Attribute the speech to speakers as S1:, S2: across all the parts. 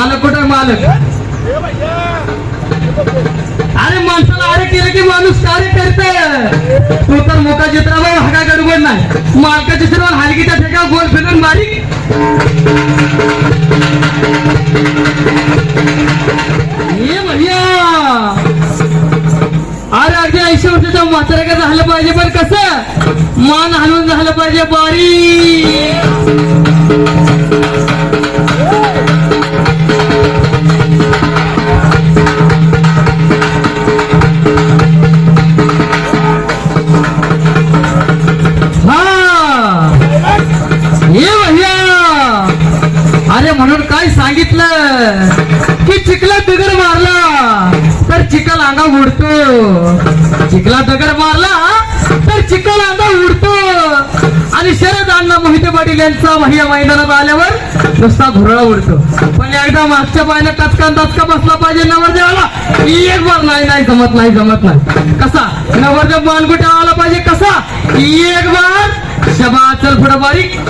S1: मालक कुठे मालक? अरे माणसाला अरे केलं की माणूस कार्य करत तू तर मोका चित्रावर काय गडबड नाही. मालकाच्या चित्रावर हलकीच्या ठेका गोल फिरून बारीक ये भैया. अरे अगदी ऐंशी वर्षाच्या म्हाताऱ्या झालं पाहिजे पण कसं? मान हलवून झालं पाहिजे बारी. की चिखला दगड मारला. तर चिखल अंगा उडतो. चिखला दगड मारला तर चिखल अंगा उडतो. आणि शरद अण्णा मोहिते पाटील यांचा महिला मैदानात आल्यावर नुसता धुरळा उडतो. पण एकदा मागच्या पायानं कचका दचका बसला पाहिजे नवरदेवाला. एक बार नाही नाही जमत नाही जमत नाही. कसा? नवरदेव मानगुट्या आला पाहिजे कसा? एक बार. शबा चल पुढं बारीक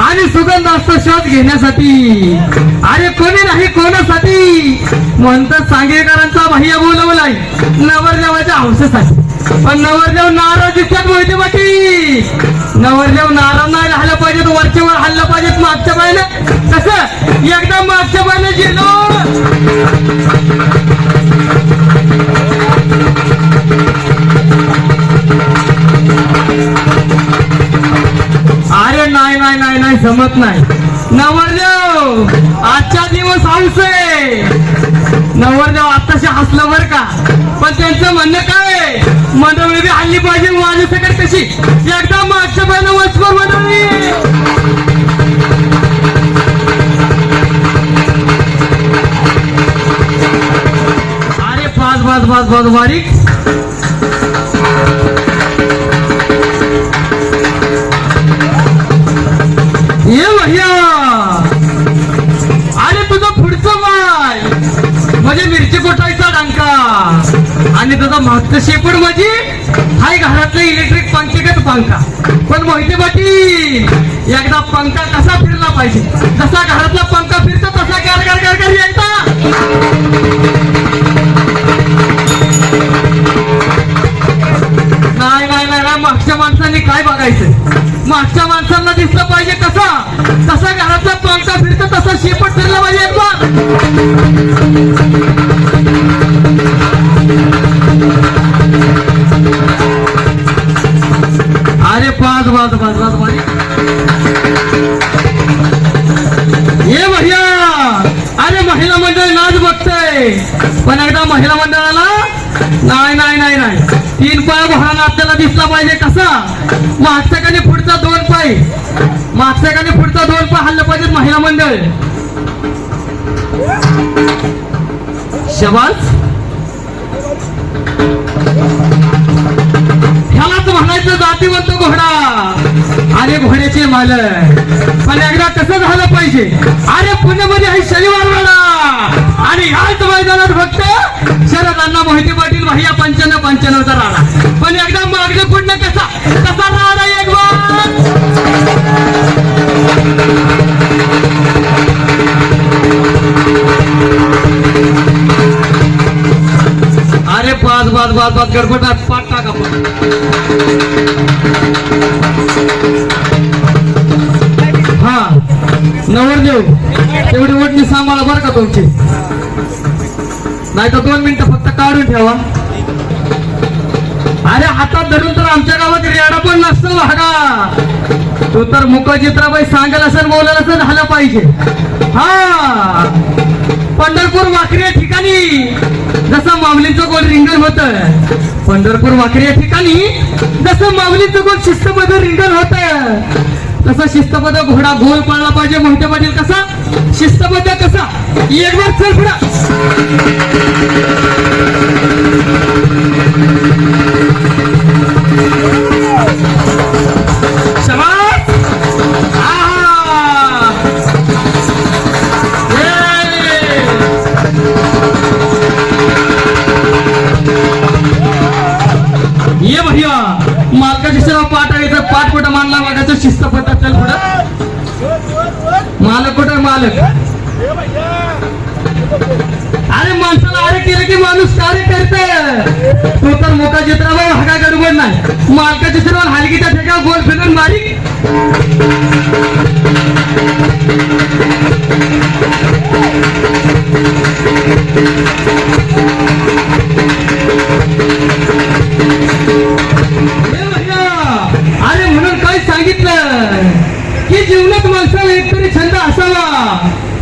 S1: आणि सुगंध असतो शोध घेण्यासाठी. अरे कोणी नाही कोणासाठी? म्हणत सांगेकरांचा भाई बोलवलाय. नवरदेवाच्या हौसेसाठी. पण नवरदेव नाराज दिसतात मोहिते? पाटील नवरदेव नाराज नाही राहिलं पाहिजेत तो वरच्या वर हल्लं पाहिजेत मागच्या बायनं कसं? एकदम मागच्या बायनं गेलो. नाही नाही. नवरदेव आजचा दिवस हाऊस आहे. नवरदेव आताशी हसलं बर का? पण त्यांचं म्हणणं काय मंडळी बी हल्ली पाहिजे माझ्या सकट कशी? एकदा मागच्या पहिलं वचकर मंडळी. अरे पाच पाच पाच पाच बारीक. एकदा पंखा कसा फिरला पाहिजे? जसा घरातला पंखा फिर महिला मंडळाला? नाही नाही नाही नाही. तीन पाय घोडा आपल्याला दिसला पाहिजे कसा? मागच्या कानी पुढचा दोन पाय मागच्या कानी पुढचा दोन पाय हल्लं पाहिजे महिला मंडळ. शबाज? ह्यालाच म्हणायचं जातीवंत घोडा. अरे घोड्याचे मालक. पण एकदा कसं झालं पाहिजे? अरे पुण्यामध्ये आहे शनिवार वाडा आणि ह्याच मैदानात फक्त. शरदांना मोहिते पाटील भैया पंच्याण्णव पंच्याण्णवचा राडा. पण एकदा मागणं पुढणं कसा? कसा राडा एक अरे पाच पाच पाच पाच गडबडात पाच टाका पण एवढी ओढणी सांभाळा बरं का तुमची? नाही तर दोन मिनिटं फक्त काढून ठेवा. अरे हातात धरून तर आमच्या गावात रेडा पण नसतो भागा तो तर मुखचित्राबाई सांगायला सर बोलायला सर झालं पाहिजे. हा. पंढरपूर वाकरी या ठिकाणी. जसं माऊलीचं गोल रिंगण होत पंढरपूर वाकरी या ठिकाणी जसं माऊलीचं गोल शिस्तबद्ध रिंगण होत कसा शिस्तबद्ध घोडा गोल पाळला पाहिजे मोहिते पाटील कसा? शिस्तबद्ध कसा? एक वेळ चल पुढा. तो मागायचं शिस्त पद्धत चल पुढं. मालक कुठं मालक? अरे माणसाला अरे केलं की माणूस कार्य करते तू तर मोठा चित्रावा हागा गडबड नाही. मालकाच्या सर्व हलकीच्या ठेका गोल फिरून मारी.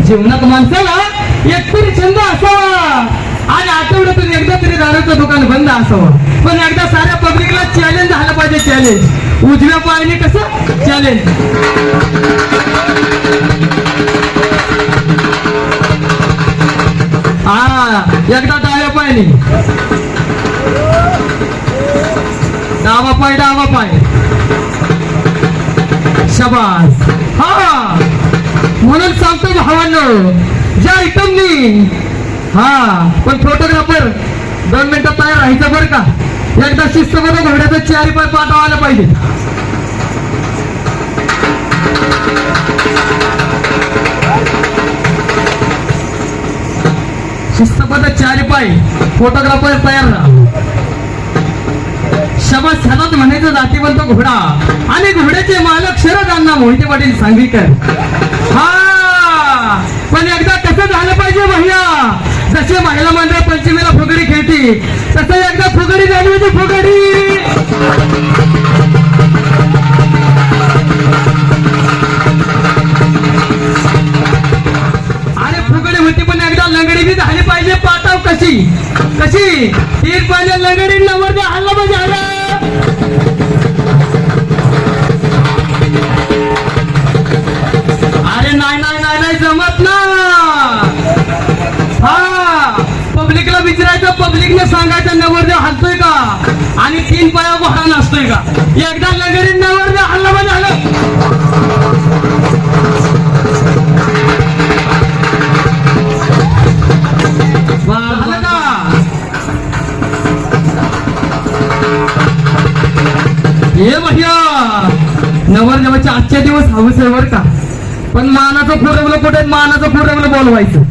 S1: जीवनात माणसाला एकतरी छंद असावा. आणि आठवड्यातून एकदा तरी दारूचं दुकान बंद असावं. पण एकदा साऱ्या पब्लिकला चॅलेंज झालं पाहिजे चॅलेंज उजव्या पायाने कसं? चॅलेंज हा एकदा डाव्या पायाने. डावा पाय डावा पाय. शबास. भावांनो ज्या आयटमनी हा पण फोटोग्राफर दोन मिनिटं तयार राहायचं बरं का? एकदा शिस्तमध्ये घोड्याचा चारी पाय पाठवायला पाहिजे. शिस्तबद्ध चारी पाय फोटोग्राफर तयार राहा. शबाद सणात म्हणायचं जातीवंत घोडा. आणि घोड्याचे मालक शरद अण्णा मोहिते पाटील सांगवीकर. हा पण एकदा कसं झालं पाहिजे भैया जसे महिला मंडळ पंचमीला फुगडी खेळती. तसं एकदा फुगडी झाली होती फुगडी. अरे फुगडी होती पण एकदा लंगडी बी झाली पाहिजे पाटाव कशी? कशी? एक पाहिजे लंगडी नवर हल्ला म्हणजे पाहिजे पब्लिकने सांगायचं नवरदेव हलतोय का? आणि तीन पाया घोडा नसतोय का? एकदा लगेच नवरदेव हल्ला म्हणजे झालं. का? हे भैया नवरदेवाचे आजच्या दिवस हवस आहे बरं का. पण मानाचं पुरवलं कुठे मानाचं पुरवलं बोलवायचं.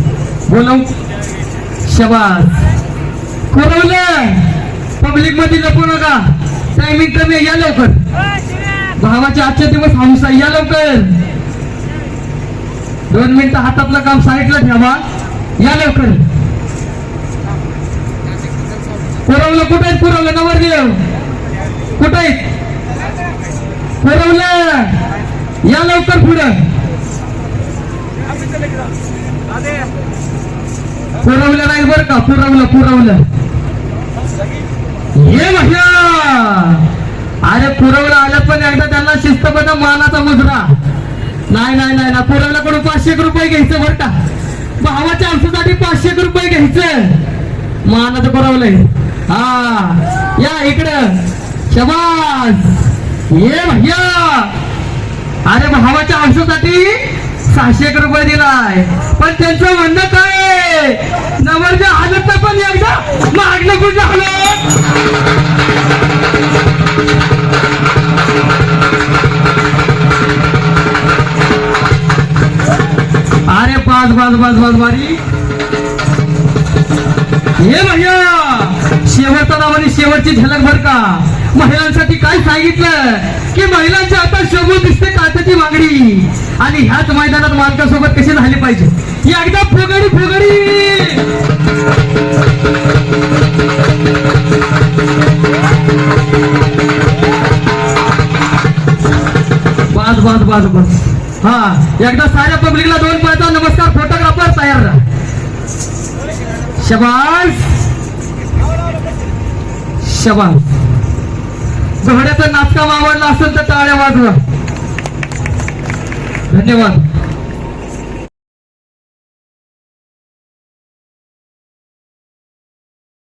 S1: बोलव. शबास. पुरवलं पब्लिकमध्ये जपू नका. टायमिंग कमी या लवकर. भावाचे आजचे दिवस हमसा या लवकर. दोन मिनिटं हातातलं काम साईडला ठेवा. या लवकर. पुरवलं कुठे पुरवलं पुरवलं. नवरदेव. कुठे पुरवलं. या लवकर पुढं. पुरवलं नाही बरं का? पुरवलं पुरवलं. ये भैया! अरे पुरवलं आलं पण एकदा त्यांना शिस्तबद्ध मानाचा मुजरा. नाही नाही नाही ना पुरवला कडून पाचशे रुपये घ्यायचं बरं का. भावाच्या अंशासाठी पाचशे रुपये घ्यायचं. मानाचं पुरवलंय. हा. या इकडं. शबास! ये भैया! अरे भावाच्या अंशासाठी सहाशे रुपये दिलाय. पण त्यांचं म्हणणं काय नवरच्या हालत पण एकदा मागणं कुठं हालत महिलांसाठी काय सांगितलं? की महिलांच्या आता शोभू दिसते काचाची मागणी आणि ह्याच मैदानात मालकासोबत कसे झाले पाहिजे? एकदा फुगडी फुगडी! बस बस बस बस हा एकदा साऱ्या पब्लिकला दोन पायचा नमस्कार फोटोग्राफर तयार राहा. शबास! शबास! घोड्याचं नाचकाम आवडला असेल तर टाळ्या वाजवा. धन्यवाद.